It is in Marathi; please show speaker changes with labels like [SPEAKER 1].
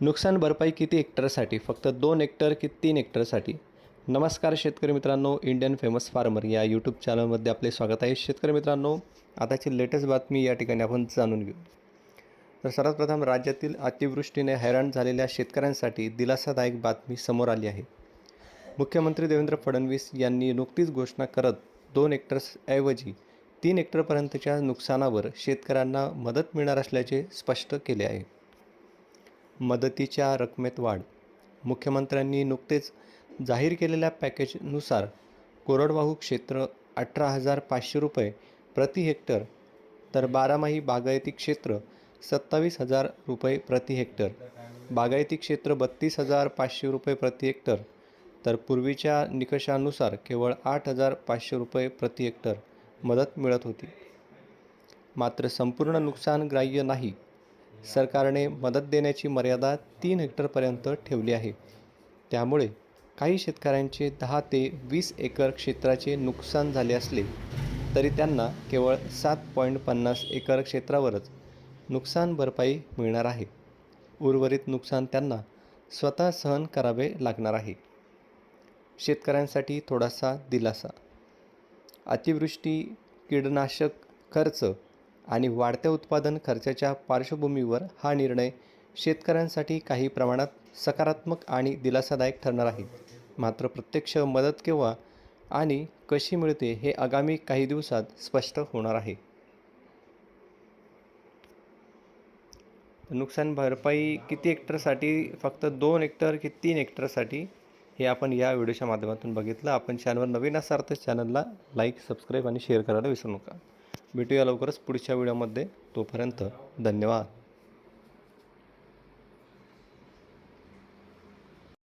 [SPEAKER 1] नुकसान भरपाई किती हेक्टरसाठी फक्त दोन हेक्टर की तीन हेक्टरसाठी नमस्कार शेतकरी मित्रांनो इंडियन फेमस फार्मर या यूट्यूब चॅनलमध्ये आपले स्वागत आहे. शेतकरी मित्रांनो आताची लेटेस्ट बातमी या ठिकाणी आपण जाणून घेऊ. तर सर्वात प्रथम राज्यातील अतिवृष्टीने हैराण झालेल्या शेतकऱ्यांसाठी दिलासादायक बातमी समोर आली आहे. मुख्यमंत्री देवेंद्र फडणवीस यांनी नुकतीच घोषणा करत दोन हेक्टर्सऐवजी तीन हेक्टरपर्यंतच्या नुकसानावर शेतकऱ्यांना मदत मिळणार असल्याचे स्पष्ट केले आहे. मदतीच्या रकमेत वाढ. मुख्यमंत्र्यांनी नुकतेच जाहीर केलेल्या पॅकेजनुसार कोरडवाहू क्षेत्र अठरा हजार पाचशे रुपये प्रति हेक्टर तर बारामाही बागायती क्षेत्र सत्तावीस हजार रुपये प्रति हेक्टर बागायती क्षेत्र बत्तीस हजार पाचशे रुपये प्रति हेक्टर तर पूर्वीच्या निकषानुसार केवळ आठ हजार पाचशे रुपये प्रति हेक्टर मदत मिळत होती. मात्र संपूर्ण नुकसान ग्राह्य नाही. सरकारने मदत देण्याची मर्यादा तीन हेक्टरपर्यंत ठेवली आहे. त्यामुळे काही शेतकऱ्यांचे दहा ते वीस एकर क्षेत्राचे नुकसान झाले असले तरी त्यांना केवळ सात पॉईंट पन्नास एकर क्षेत्रावरच नुकसान भरपाई मिळणार आहे. उर्वरित नुकसान त्यांना स्वतः सहन करावे लागणार आहे. शेतकऱ्यांसाठी थोडासा दिलासा. अतिवृष्टी कीडनाशक खर्च आणि वाढत्या उत्पादन खर्चाच्या पार्श्वभूमीवर हा निर्णय शेतकऱ्यांसाठी काही प्रमाणात सकारात्मक आणि दिलासादायक ठरणार आहे. मात्र प्रत्यक्ष मदत केव्हा आणि कशी मिळते हे आगामी काही दिवसात स्पष्ट होणार आहे. नुकसान भरपाई किती हेक्टरसाठी? फक्त दोन हेक्टर की तीन हेक्टरसाठी? हे आपण या व्हिडिओच्या माध्यमातून बघितलं. आपण चॅनलवर नवीन असाल तर चॅनलला लाईक सबस्क्राईब आणि शेअर करायला विसरू नका. भेटूया लवकरच पुढच्या व्हिडिओमध्ये. तोपर्यंत धन्यवाद.